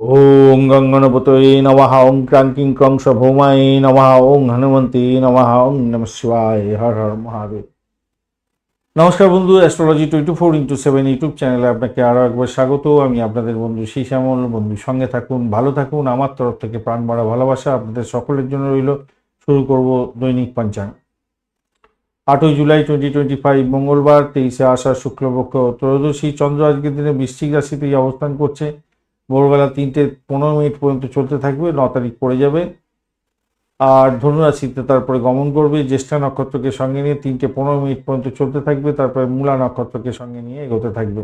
ওং গঙ্গনপতয়ে নমঃ ওং ক্রাঙ্কিং ক্রংশ ভৌমায় নমঃ ওং হনুমন্তী নমঃ ওং নম শিবায় হর হর মহাদেব নমস্কার বন্ধু astrology twenty four into seven YouTube চ্যানেলে আপনাকে আরও একবার স্বাগত। আমি আপনাদের বন্ধু শ্যামল বন্ধু, সঙ্গে থাকুন, ভালো থাকুন। আমার তরফ থেকে প্রাণ ভরা ভালোবাসা আপনাদের সকলের জন্য রইল। শুরু করব দৈনিক পঞ্চাঙ্গ। আটই জুলাই টোয়েন্টি টোয়েন্টি ফাইভ মঙ্গলবার, তেইশে আষাঢ়, শুক্লপক্ষ, ত্রয়োদশী, চন্দ্র আজকের দিনে বৃশ্চিক রাশিতেই অবস্থান করছে। ভোরবেলা তিনটে পনেরো মিনিট পর্যন্ত চলতে থাকবে, ন তারিখ পড়ে যাবে। আর ধনুরাশিতে তারপরে গমন করবে, জ্যেষ্ঠা নক্ষত্রকে সঙ্গে নিয়ে তিনটে পনেরো মিনিট পর্যন্ত চলতে থাকবে, তারপরে মূলা নক্ষত্রকে সঙ্গে নিয়ে এগোতে থাকবে।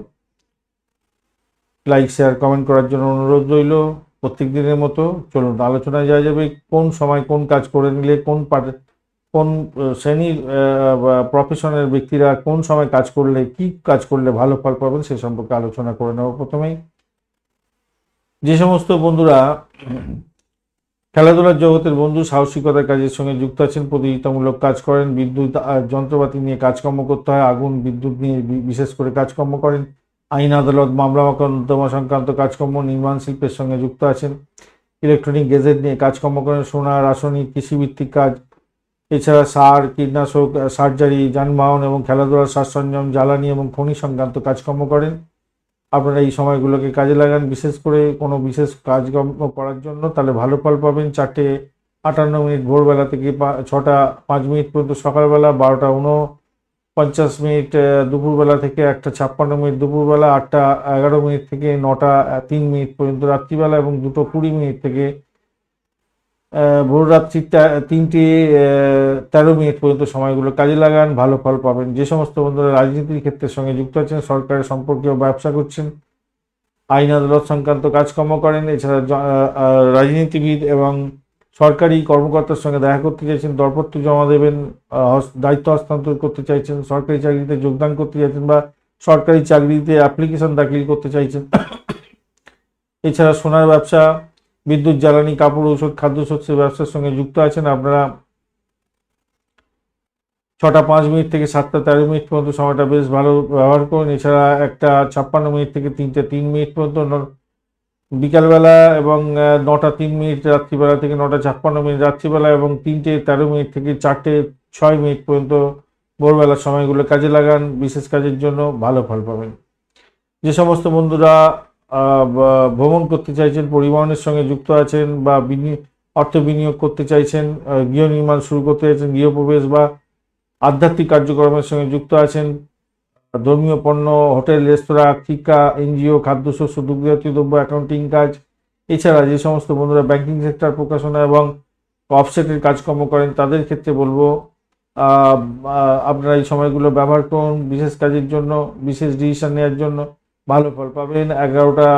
লাইক শেয়ার কমেন্ট করার জন্য অনুরোধ রইল। প্রত্যেক দিনের মতো চলুন, আলোচনায় যাওয়া যাবে কোন সময় কোন কাজ করে নিলে, কোন কোন শ্রেণির প্রফেশনের ব্যক্তিরা কোন সময় কাজ করলে, কি কাজ করলে ভালো ফল পাবেন সে সম্পর্কে আলোচনা করে নেব প্রথমেই। যে সমস্ত বন্ধুরা খেলাধুলার জগতের বন্ধু, সাহসিকতার কাজের সঙ্গে যুক্ত আছেন, প্রতিযোগিতামূলক কাজ করেন, বিদ্যুৎ যন্ত্রপাতি নিয়ে কাজকর্ম করতে হয়, আগুন, বিদ্যুৎ নিয়ে বিশেষ করে কাজকর্ম করেন। আইন আদালত, মামলা মোকদ্দমা সংক্রান্ত কাজকর্ম, নির্মাণ শিল্পের সঙ্গে যুক্ত আছেন। ইলেকট্রনিক গেজেট নিয়ে কাজকর্ম করেন, সোনা, রাসায়নিক, কৃষিভিত্তিক কাজ। এছাড়া সার, কীটনাশক সার্জারি যানবাহন এবং খেলাধুলার সাজ সরঞ্জাম জ্বালানি এবং খনি সংক্রান্ত কাজকর্ম করেন। আপনারা এই সময়গুলোকে কাজে লাগান, বিশেষ করে কোনো বিশেষ কাজকর্ম করার জন্য, তাহলে ভালো ফল পাবেন চারটে আটান্ন মিনিট ভোরবেলা থেকে ছটা, পাঁচ মিনিট পর্যন্ত সকালবেলা, বারোটা উনো, পঞ্চাশ মিনিট দুপুরবেলা থেকে একটা ছাপ্পান্ন মিনিট দুপুরবেলা, আটটা এগারো মিনিট থেকে নটা তিন মিনিট পর্যন্ত রাত্রিবেলা এবং দুটো কুড়ি মিনিট থেকে ভোর রাত্রি তিনটে তেরো মিনিট পর্যন্ত সময়গুলো কাজে লাগান, ভালো ফল পাবেন। যে সমস্ত বন্ধুরা রাজনীতির ক্ষেত্রের সঙ্গে যুক্ত আছেন, সরকারের সম্পর্কীয় ব্যবসা করছেন, আইন আদালত সংক্রান্ত কাজকর্ম করেন, এছাড়া রাজনীতিবিদ এবং সরকারি কর্মকর্তার সঙ্গে দেখা করতে চাইছেন, দরপত্র জমা দেবেন দায়িত্ব হস্তান্তর করতে চাইছেন, সরকারি চাকরিতে যোগদান করতে চাইছেন বা সরকারি চাকরিতে অ্যাপ্লিকেশন দাখিল করতে চাইছেন। এছাড়া সোনার ব্যবসা বিদ্যুৎ, জ্বালানি, কাপড়, ঔষধ খাদ্যশস্যের ব্যবসার সঙ্গে যুক্ত আছেন আপনারা। ছটা পাঁচ মিনিট থেকে সাতটা তেরো মিনিট পর্যন্ত সময়টা বেশ ভালো ব্যবহার করুন। এছাড়া একটা ছাপ্পান্ন মিনিট থেকে তিনটে তিন মিনিট পর্যন্ত বিকালবেলা এবং নটা তিন মিনিট রাত্রিবেলা থেকে নটা ছাপ্পান্ন মিনিট রাত্রিবেলা এবং তিনটে তেরো মিনিট থেকে চারটে ছয় মিনিট পর্যন্ত ভোরবেলার সময়গুলো কাজে লাগান। বিশেষ কাজের জন্য ভালো ফল পাবেন। যে সমস্ত বন্ধুরা ভ্রমণ করতে চাইছেন, পরিবহনের সঙ্গে যুক্ত আছেন বা অর্থ বিনিয়োগ করতে চাইছেন গৃহ নির্মাণ শুরু করতে চাইছেন, গৃহপ্রবেশ বা আধ্যাত্মিক কার্যক্রমের সঙ্গে যুক্ত আছেন ধর্মীয় পণ্য, হোটেল, রেস্তোরাঁ শিক্ষা এনজিও, খাদ্যশস্য, দুগ্ধজাতীয় দ্রব্য, অ্যাকাউন্টিং কাজ, এছাড়া যে সমস্ত বন্ধুরা ব্যাংকিং সেক্টর প্রকাশনা এবং অফসেটের কাজকর্ম করেন, তাদের ক্ষেত্রে বলব আপনারা এই সময়গুলো ব্যবহার করুন, বিশেষ কাজের জন্য, বিশেষ ডিসিশন নেওয়ার জন্য। ভালো ফল পাবেন। এগারোটা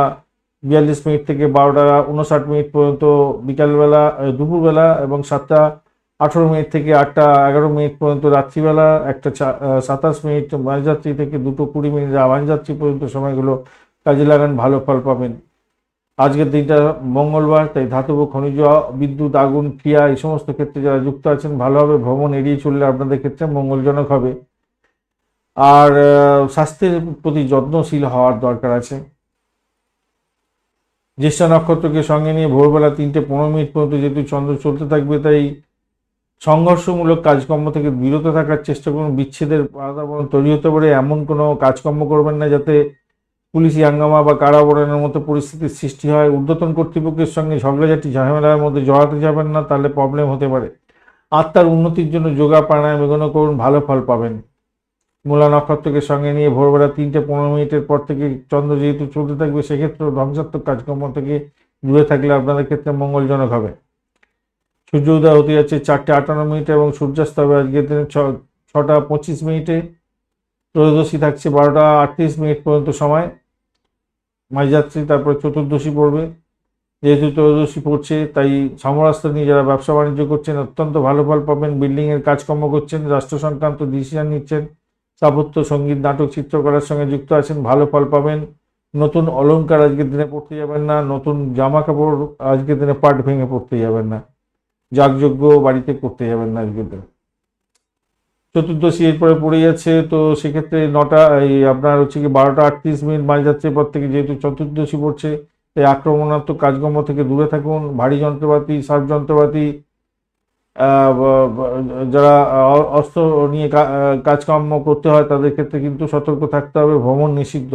বিয়াল্লিশ মিনিট থেকে বারোটা উনষাট মিনিট পর্যন্ত বিকালবেলা দুপুরবেলা এবং সাতটা আঠেরো মিনিট থেকে আটটা এগারো মিনিট পর্যন্ত রাত্রিবেলা, একটা সাতাশ মিনিট মাঝরাত্রি থেকে দুটো কুড়ি মিনিট মাঝরাত্রি পর্যন্ত সময়গুলো কাজে লাগান, ভালো ফল পাবেন। আজকের দিনটা মঙ্গলবার, তাই ধাতব খনিজ, বিদ্যুৎ, আগুন, ক্রিয়া এই সমস্ত ক্ষেত্রে যারা যুক্ত আছেন, ভালোভাবে ভ্রমণ এড়িয়ে চললে আপনাদের ক্ষেত্রে মঙ্গলজনক হবে। আর স্বাস্থ্যের প্রতি যত্নশীল হওয়ার দরকার আছে। জ্যেষ্ঠা নক্ষত্রকে সঙ্গে নিয়ে ভোরবেলা তিনটে পনেরো মিনিট পর্যন্ত যেহেতু চন্দ্র চলতে থাকবে, তাই সংঘর্ষমূলক কাজকর্ম থেকে বিরত থাকার চেষ্টা করুন। বিচ্ছেদের বাতাবরণ তৈরি হতে পারে। এমন কোনো কাজকর্ম করবেন না যাতে পুলিশি হাঙ্গামা বা কারাবরণের মতো পরিস্থিতির সৃষ্টি হয়। ঊর্ধ্বতন কর্তৃপক্ষের সঙ্গে ঝগড়াঝাটি ঝামেলার মধ্যে জড়াতে যাবেন না, তাহলে প্রবলেম হতে পারে। আত্মার উন্নতির জন্য যোগা প্রাণায়াম এগোনো করুন, ভালো ফল পাবেন। মূলা নক্ষত্রকে সঙ্গে নিয়ে ভোরবেলা তিনটে পনেরো মিনিটের পর থেকে চন্দ্র যেহেতু চলতে থাকবে সেক্ষেত্রে ধ্বংসাত্মক কাজকর্ম থেকে দূরে থাকলে আপনাদের ক্ষেত্রে মঙ্গলজনক হবে। সূর্য উদয় হতে যাচ্ছে চারটে আটান্ন মিনিটে এবং সূর্যাস্ত হবে আজকের দিনে ছটা পঁচিশ মিনিটে। ত্রয়োদশী থাকছে বারোটা আটত্রিশ মিনিট পর্যন্ত সময়। মাঝযাত্রী তারপরে চতুর্দশী পড়বে। যেহেতু ত্রয়োদশী পড়ছে, তাই সমরাস্ত্র নিয়ে যারা ব্যবসা বাণিজ্য করছেন, অত্যন্ত ভালো ফল পাবেন, বিল্ডিংয়ের কাজকর্ম করছেন, রাষ্ট্র সংক্রান্ত ডিসিশন নিচ্ছেন। স্থাপত্য সংগীত, নাটক, চিত্রকলার সঙ্গে যুক্ত আছেন, ভালো ফল পাবেন। নতুন অলঙ্কার আজকের দিনে পড়তে যাবেন না, নতুন জামা কাপড় আজকের দিনে পাট ভেঙে পড়তে যাবেন না, যাগযজ্ঞ বাড়িতে করতে যাবেন না আজকের দিনে। চতুর্দশী এরপরে পড়ে যাচ্ছে, তো সেক্ষেত্রে নটা, এই আপনার হচ্ছে কি বারোটা আটত্রিশ মিনিট মাঝ যাচ্ছে পর থেকে যেহেতু চতুর্দশী পড়ছে, এই আক্রমণাত্মক কাজকর্ম থেকে দূরে থাকুন, ভারী যন্ত্রপাতি, সার্ফ যন্ত্রপাতি যারা অস্ত্র নিয়ে কাজকর্ম করতে হয়, তাদের ক্ষেত্রে কিন্তু সতর্ক থাকতে হবে, ভ্রমণ নিষিদ্ধ।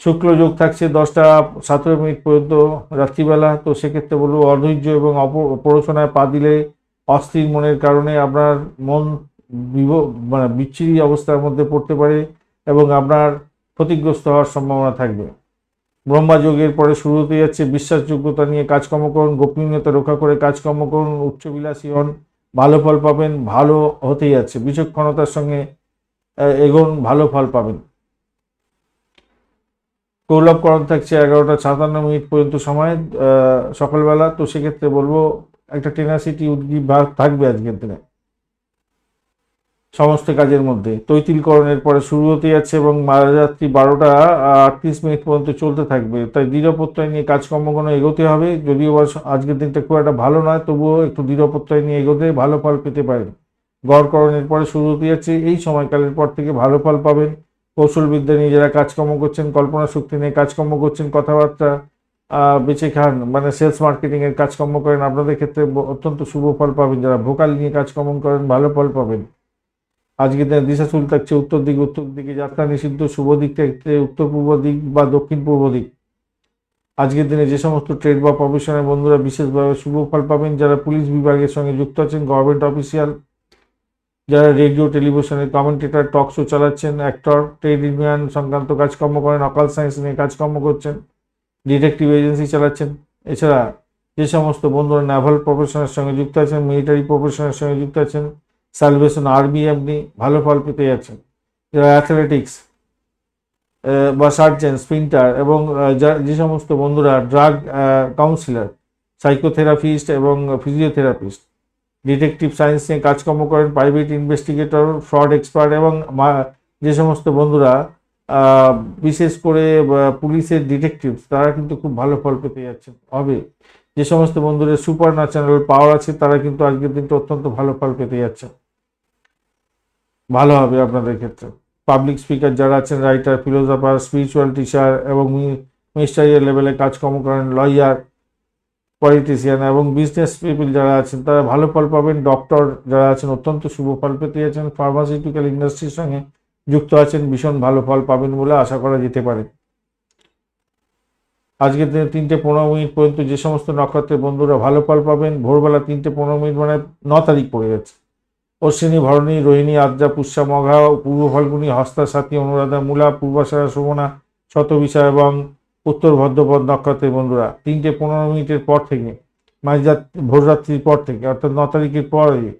শুক্ল যোগ থাকছে দশটা সতেরো মিনিট পর্যন্ত রাত্রিবেলা, তো সেক্ষেত্রে বলব অধৈর্য এবং পড়াশোনায় পা দিলে অস্থির মনের কারণে আপনার মন বিভ মানে বিচ্ছিরি অবস্থার মধ্যে পড়তে পারে এবং আপনার ক্ষতিগ্রস্ত হওয়ার সম্ভাবনা থাকবে। ব্রহ্মা যোগের পরে শুরু হতে যাচ্ছে বিশ্বাসযোগ্যতা নিয়ে কাজকর্ম করুন, গোপনীয়তা রক্ষা করে কাজকর্ম করুন, উচ্চবিলাসী হন, ভালো ফল পাবেন, ভালো হতেই যাচ্ছে। বিচক্ষণতার সঙ্গে এগোন, ভালো ফল পাবেন। কৌলভকরণ থাকছে এগারোটা সাতান্ন মিনিট পর্যন্ত সময় সকালবেলা। তো সেক্ষেত্রে বলব, একটা টেনাসিটি উদ্গীব ভাব থাকবে আজকের দিনে। সমস্ত কাজের মধ্যে। তৈতিলকরণের পরে শুরু হতে যাচ্ছে এবং মাঝরাত্রি বারোটা আটত্রিশ মিনিট পর্যন্ত চলতে থাকবে। তাই দৃঢ় প্রত্যয় নিয়ে কাজকর্ম কোনো এগোতে হবে। যদিও আজকের দিনটা খুব একটা ভালো নয়, তবুও একটু দৃঢ় প্রত্যয় নিয়ে এগোতে ভালো ফল পেতে পারেন। গড়করণের পরে শুরু হতে যাচ্ছে। এই সময়কালের পর থেকে ভালো ফল পাবেন। কৌশলবিদ্যা নিয়ে যারা কাজকর্ম করছেন কল্পনা শক্তি নিয়ে কাজকর্ম করছেন, কথাবার্তা বেঁচে খান মানে সেলস মার্কেটিং এর কাজকর্ম করেন, আপনাদের ক্ষেত্রে অত্যন্ত শুভ ফল পাবেন। যারা ভোকাল নিয়ে কাজকর্ম করেন, ভালো ফল পাবেন। আজকে দিশা চুল থাকছে উত্তর দিক, উত্তর দিকে যাত্রা নিষিদ্ধ, শুভ দিক থাকছে উত্তর পূর্ব দিক বা দক্ষিণ পূর্ব দিক। আজকের দিনে যে সমস্ত ট্রেড বা প্রফেশনের বন্ধুরা বিশেষভাবে শুভ ফল পাবেন, যারা পুলিশ বিভাগের সঙ্গে যুক্ত আছেন গভর্নমেন্ট অফিসিয়াল যারা রেডিও টেলিভিশনের কমেন্টেটার টক শো চালাচ্ছেন অ্যাক্টর ট্রেড ইউনিয়ন সংক্রান্ত কাজকর্ম করেন অকাল সায়েন্স নিয়ে কাজকর্ম করছেন ডিটেকটিভ এজেন্সি চালাচ্ছেন। এছাড়া যে সমস্ত বন্ধুরা নাভাল প্রফেশনের সঙ্গে যুক্ত আছেন মিলিটারি প্রফেশনের সঙ্গে যুক্ত আছেন সালভেশন আর্মি আপনি ভালো ফল পেতে যাচ্ছেন। যারা অ্যাথলেটিক্স বা সার্জেন স্প্রিন্টার এবং যা- সমস্ত বন্ধুরা ড্রাগ কাউন্সিলর সাইকোথেরাপিস্ট এবং ফিজিওথেরাপিস্ট ডিটেকটিভ সায়েন্স নিয়ে কাজকর্ম করেন প্রাইভেট ইনভেস্টিগেটর ফ্রড এক্সপার্ট এবং যে সমস্ত বন্ধুরা বিশেষ করে পুলিশের ডিটেকটিভ তারা কিন্তু খুব ভালো ফল পেতে যাচ্ছেন। হবে যে সমস্ত বন্ধুদের সুপার ন্যাচারাল পাওয়ার আছে, তারা কিন্তু আজকের দিনটা অত্যন্ত ভালো ফল পেতে যাচ্ছে ভালো হবে আপনাদের ক্ষেত্রে। পাবলিক স্পিকার যারা আছেন রাইটার ফিলোসফার স্পিরিচুয়াল টিচার এবং মিনিস্টারিয়াল লেভেলে কাজকর্ম করেন লয়ার পলিটিশিয়ান এবং বিজনেস পিপল যারা আছেন, তারা ভালো ফল পাবেন। ডক্টর যারা আছেন, অত্যন্ত শুভ ফল পেতে যাচ্ছেন। ফার্মাসিউটিক্যাল ইন্ডাস্ট্রির সঙ্গে যুক্ত আছেন, ভীষণ ভালো ফল পাবেন বলে আশা করা যেতে পারে। আজকের দিনে তিনটে পনেরো মিনিট পর্যন্ত যে সমস্ত নক্ষত্রের বন্ধুরা ভালো ফল পাবেন, ভোরবেলা তিনটে পনেরো মিনিট মানে ন তারিখ পড়ে যাচ্ছে অশ্বিনী ভরণী, রোহিণী, আদ্রা, পুষ্যা, মঘা, পূর্ব ফাল্গুনী, হস্তা সাথী অনুরাধা, মূলা, পূর্বাশারা শোভনা শতবিশা এবং উত্তর ভদ্রপদ নক্ষত্রের বন্ধুরা। তিনটে পনেরো মিনিটের পর থেকে মাঝরাত ভোররাত্রির পর থেকে, অর্থাৎ ন তারিখের পরে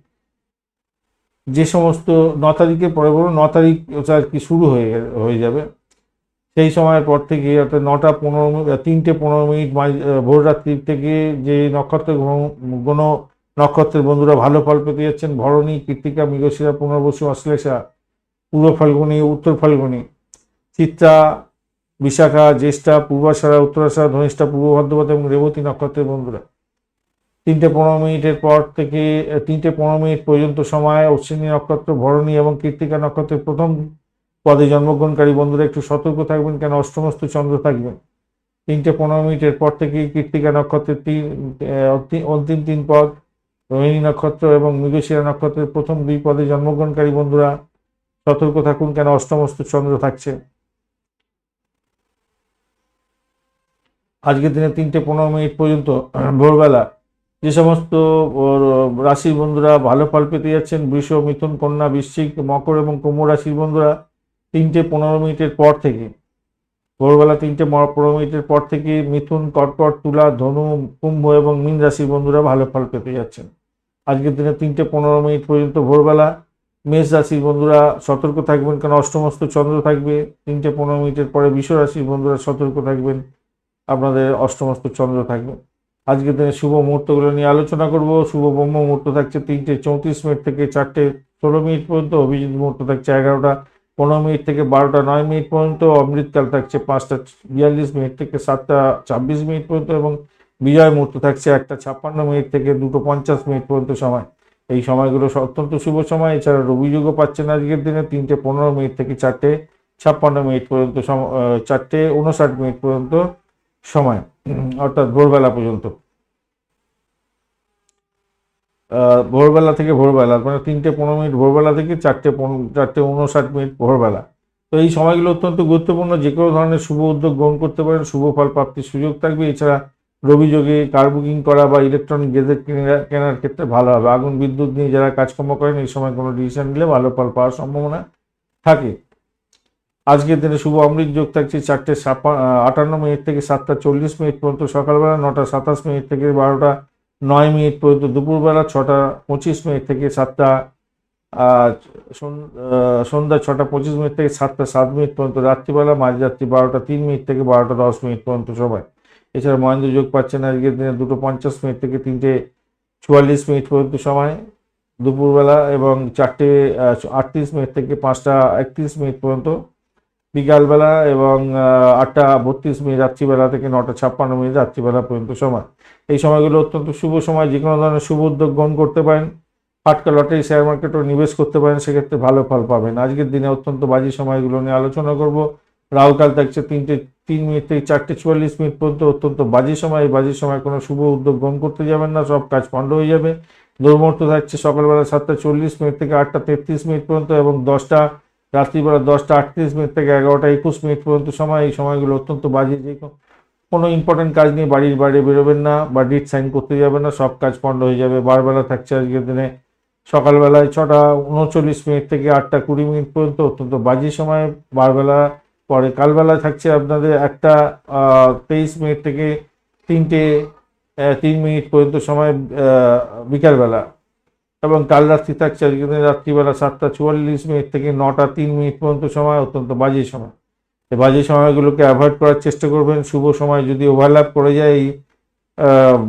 যে সমস্ত ন তারিখের পরে বলুন, ন তারিখ আর কি শুরু হয়ে হয়ে যাবে। সেই সময়ের পর থেকে, অর্থাৎ নটা পনেরো মিনিট তিনটে পনেরো মিনিট মাঝ- ভোররাত্রির থেকে যে নক্ষত্র কোনো নক্ষত্রের বন্ধুরা ভালো ফল পেতে যাচ্ছেন। ভরণী, কৃত্তিকা, মৃগশিরা, পুনর্বসু, অশ্লেষা পূর্ব ফাল্গুনী, উত্তর ফাল্গুনি। চিত্রা, বিশাখা, জ্যেষ্ঠা, পূর্বাশারা, উত্তরাশারা, ধনিষ্ঠা, পূর্ব ভদ্রপদ এবং রেবতী নক্ষত্রের বন্ধুরা। তিনটে পনেরো মিনিটের পর থেকে তিনটে পনেরো মিনিট পর্যন্ত সময়, অশ্বিনী নক্ষত্র, ভরণী এবং কৃত্তিকা নক্ষত্রের প্রথম পদে জন্মগ্রহণকারী বন্ধুরা একটু সতর্ক থাকবেন কেন? অষ্টমস্ত চন্দ্র থাকবেন। তিনটে পনেরো মিনিটের পর থেকে কৃত্তিকা নক্ষত্রের তিন অন্তিম তিন পদ রোহিণী নক্ষত্র এবং মৃগশিরা নক্ষত্রের প্রথম দুই পদে জন্মগ্রহণকারী বন্ধুরা, সতর্ক থাকুন কেন অষ্টমস্ত চন্দ্র থাকছে। আজকের দিনে তিনটে পনেরো মিনিট পর্যন্ত ভোরবেলা যে সমস্ত রাশির বন্ধুরা ভালো ফল পেতে যাচ্ছেন, বৃষ, মিথুন, কন্যা, বৃশ্চিক, মকর এবং কুম্ভ রাশির বন্ধুরা তিনটে পনেরো মিনিটের পর থেকে, ভোরবেলা তিনটে পনেরো মিনিটের পর থেকে মিথুন, কর্কট, তুলা, ধনু, কুম্ভ এবং মীন রাশির বন্ধুরা ভালো ফল পেতে যাচ্ছেন। আজকের দিনে তিনটে পনেরো মিনিট পর্যন্ত ভোরবেলা। মেষ রাশির বন্ধুরা সতর্ক থাকবেন কারণ অষ্টমস্ত চন্দ্র থাকবে। তিনটে পনেরো মিনিটের পরে বিষ রাশির বন্ধুরা সতর্ক থাকবেন, আপনাদের অষ্টমস্ত চন্দ্র থাকবে। আজকের দিনে শুভ মুহূর্তগুলো নিয়ে আলোচনা করব। শুভ ব্রহ্ম মুহূর্ত থাকছে তিনটে চৌত্রিশ মিনিট থেকে চারটে ষোলো মিনিট পর্যন্ত, অভিজিৎ মুহূর্ত থাকছে এগারোটা পনেরো মিনিট থেকে বারোটা নয় মিনিট পর্যন্ত, অমৃতকাল থাকছে পাঁচটা বিয়াল্লিশ মিনিট থেকে সাতটা ছাব্বিশ মিনিট পর্যন্ত এবং বিজয় মুহূর্ত থাকছে একটা ছাপ্পান্ন মিনিট থেকে দুটো পঞ্চাশ মিনিট পর্যন্ত সময়। এই সময়গুলো অত্যন্ত শুভ সময়। এছাড়া রবিযোগও পাচ্ছেন আজকের দিনে তিনটে পনেরো মিনিট থেকে চারটে ছাপ্পান্ন মিনিট পর্যন্ত সম- আহ, চারটে উনষাট মিনিট পর্যন্ত সময়। অর্থাৎ ভোরবেলা পর্যন্ত। ভোরবেলা থেকে ভোরবেলা মানে তিনটে পনেরো মিনিট ভোরবেলা থেকে চারটে পনেরো চারটে উনষাট মিনিট ভোরবেলা। তো এই সময়গুলো অত্যন্ত গুরুত্বপূর্ণ। যে কোনো ধরনের শুভ উদ্যোগ গ্রহণ করতে পারেন। শুভ ফল প্রাপ্তির সুযোগ থাকবে। এছাড়া রবি যোগে কার বুকিং করা বা ইলেকট্রনিক গেজেট কেনা- কেনার ক্ষেত্রে ভালো হবে? আগুন, বিদ্যুৎ নিয়ে যারা কাজকর্ম করেন, এই সময় কোনো ডিসিশন নিলে ভালো ফল পাওয়ার সম্ভাবনা থাকে। আজকের দিনে শুভ অমৃত যোগ থাকছে চারটে আটান্ন মিনিট থেকে সাতটা চল্লিশ মিনিট পর্যন্ত সকালবেলা নটা সাতাশ মিনিট থেকে বারোটা নয় মিনিট পর্যন্ত দুপুরবেলা ছটা পঁচিশ মিনিট থেকে সাতটা সন্ধ্যা ছটা পঁচিশ মিনিট থেকে সাতটা সাত মিনিট পর্যন্ত, রাত্রিবেলা মাঝরাত্রি বারোটা তিন মিনিট থেকে বারোটা দশ মিনিট পর্যন্ত সময় এছাড়া মহেন্দ্র যোগ পাচ্ছেন আজকের দিনে দুটো পঞ্চাশ মিনিট থেকে তিনটে চুয়াল্লিশ মিনিট পর্যন্ত সময়। দুপুরবেলা এবং চারটে আটত্রিশ মিনিট থেকে পাঁচটা একত্রিশ মিনিট পর্যন্ত। বিকালবেলা এবং আটটা বত্রিশ মিনিট, রাত্রিবেলা থেকে নটা ছাপ্পান্ন মিনিট, রাত্রিবেলা পর্যন্ত সময়। এই সময়গুলো অত্যন্ত শুভ সময় যে কোনো ধরনের শুভ উদ্যোগ গ্রহণ করতে পারেন। ফাটকা লটারি, শেয়ার মার্কেটও নিবেশ করতে পারেন, সেক্ষেত্রে ভালো ফল পাবেন। আজকের দিনে অত্যন্ত বাজে সময়গুলো নিয়ে আলোচনা করব। রাহুকাল থাকছে তিনটে, তিন মিনিট থেকে চারটে চুয়াল্লিশ মিনিট পর্যন্ত অত্যন্ত বাজে সময়। এই বাজে সময় কোনো শুভ উদ্যোগ গ্রহণ করতে যাবেন না, সব কাজ পণ্ড হয়ে যাবে। দুর্মুহূর্ত থাকছে সকালবেলা সাতটা চল্লিশ মিনিট থেকে আটটা তেত্রিশ মিনিট পর্যন্ত এবং দশটা, রাত্রিবেলা দশটা আটত্রিশ মিনিট থেকে এগারোটা একুশ মিনিট পর্যন্ত সময়। এই সময়গুলো অত্যন্ত বাজে, যে কোনো- ইম্পর্টেন্ট কাজ নিয়ে বাড়ির বাইরে বেরোবেন না বা ডিট সাইন করতে যাবেন না, সব কাজ পণ্ড হয়ে যাবে। বারবেলা থাকছে আজকের দিনে। সকালবেলায় ছটা, উনচল্লিশ মিনিট থেকে আটটা কুড়ি মিনিট পর্যন্ত অত্যন্ত বাজে সময়। বারবেলা পরে কালবেলা থাকছে আপনাদের একটা তেইশ মিনিট থেকে তিনটে তিন মিনিট পর্যন্ত সময় বিকালবেলা। এবং কাল রাত্রি থাকছে আজকে রাত্রিবেলা সাতটা চুয়াল্লিশ মিনিট থেকে নটা তিন মিনিট পর্যন্ত সময়, অত্যন্ত বাজে সময়। এই বাজে সময়গুলোকে অ্যাভয়েড করার চেষ্টা করবেন। শুভ সময় যদি ওভারল্যাপ করে যায় এই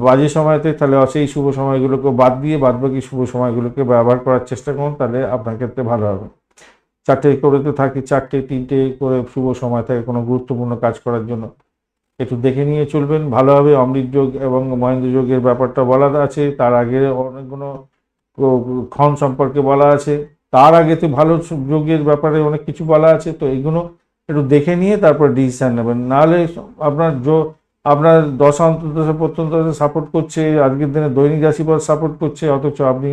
বাজে সময়তে তাহলে সেই শুভ সময়গুলোকে বাদ দিয়ে বাদবাকি শুভ সময়গুলোকে ব্যবহার করার চেষ্টা করুন, তাহলে আপনার ক্ষেত্রে ভালো হবে। চারটে করে তো থাকি, চারটে, তিনটে করে শুভ সময় থাকে কোনো গুরুত্বপূর্ণ কাজ করার জন্য। একটু দেখে নিয়ে চলবেন, ভালোভাবে অমৃত যোগ এবং মহেন্দ্র যোগের ব্যাপারটা বলা আছে, তার আগে অনেকগুলো ক্ষণ সম্পর্কে বলা আছে, তার আগে তো ভালো যোগের ব্যাপারে অনেক কিছু বলা আছে, তো এগুলো একটু দেখে নিয়ে তারপর ডিসিশান নেবেন। নাহলে আপনার জো আপনার দশা অন্তর্দশা প্রত্যন্ত সাপোর্ট করছে, আজকের দিনে দৈনিক রাশিফল সাপোর্ট করছে, অথচ আপনি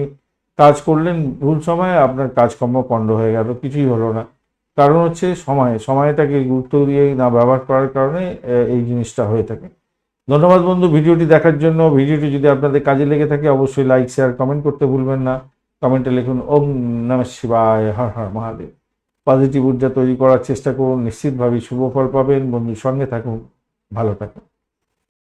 কাজ করলেন ভুল সময়ে, আপনার কাজকর্ম পণ্ড হয়ে গেল, কিছুই হলো না। কারণ হচ্ছে সময় সময়টাকে গুরুত্ব দিয়ে না ব্যবহার করার কারণে এই জিনিসটা হয়ে থাকে। ধন্যবাদ বন্ধু ভিডিওটি দেখার জন্য। ভিডিওটি যদি আপনাদের কাজে লেগে থাকে, অবশ্যই লাইক শেয়ার কমেন্ট করতে ভুলবেন না। কমেন্টে লিখুন, ওম নম শিবায়, হর হর মহাদেব। পজিটিভ ঊর্জা তৈরি করার চেষ্টা করুন। নিশ্চিতভাবেই শুভ ফল পাবেন। বন্ধুর সঙ্গে থাকুন। ভালো থাকুন।